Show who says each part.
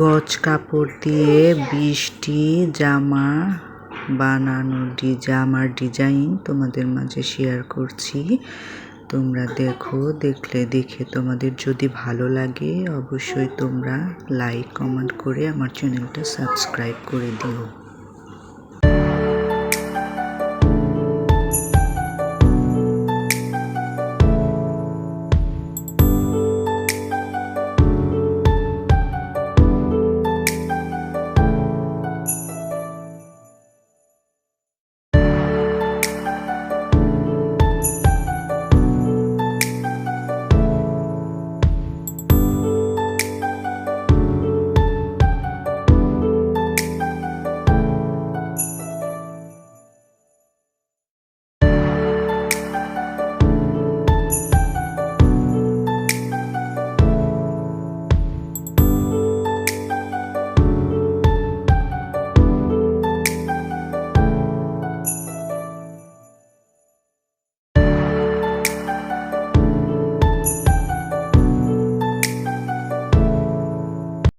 Speaker 1: গজ কাপড় দিয়ে বিশটি জামা বানানো ডি জামার ডিজাইন তোমাদের মাঝে শেয়ার করছি। তোমরা দেখো, দেখলে দেখে তোমাদের যদি ভালো লাগে, অবশ্যই তোমরা লাইক, কমেন্ট করে আমার চ্যানেলটা সাবস্ক্রাইব করে দিও।